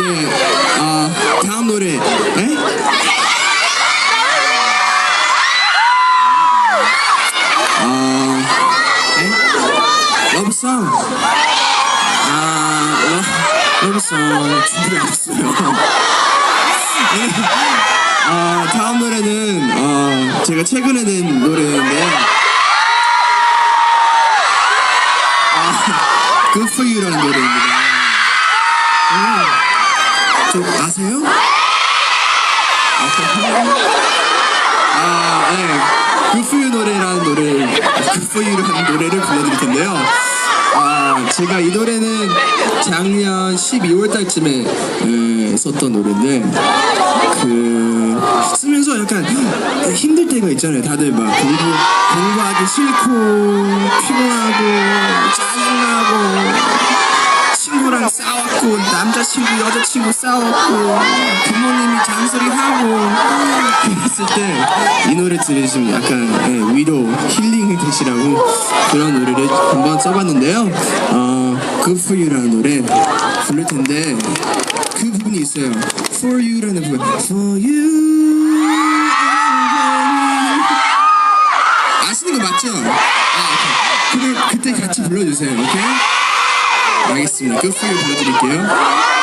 이제 어, 다음 노래. 에? 어, 에? 러브송. 아, 러, 러브송 준비를 안 했어요. 네. 어, 다음 노래는 어, 제가 최근에 낸 노래인데요. 아, Good For You라는 노래입니다. 음, 좀 아세요? 아, 네. Good For You 노래라는 노래, Good For You라는 노래를 불러드릴 텐데요. 아, 제가 이 노래는 작년 12월 달쯤에 에, 썼던 노래인데, 그, 쓰면서 약간 힘들 때가 있잖아요. 다들 막 공부, 공부하기 싫고, 피곤하고, 친구랑 싸웠고 남자친구 여자친구 싸웠고 부모님이 잔소리하고 그랬을 때 이 노래 들으시면 약간 예, 위로 힐링이 되시라고 그런 노래를 한번 써봤는데요 어, Good For You라는 노래 부를 텐데 그 부분이 있어요 For You라는 부분 For You 아시는 거 맞죠? 아, 오케이. 그래, 그때 같이 불러주세요 오케이? 알겠습니다. Good for you 불러드릴게요.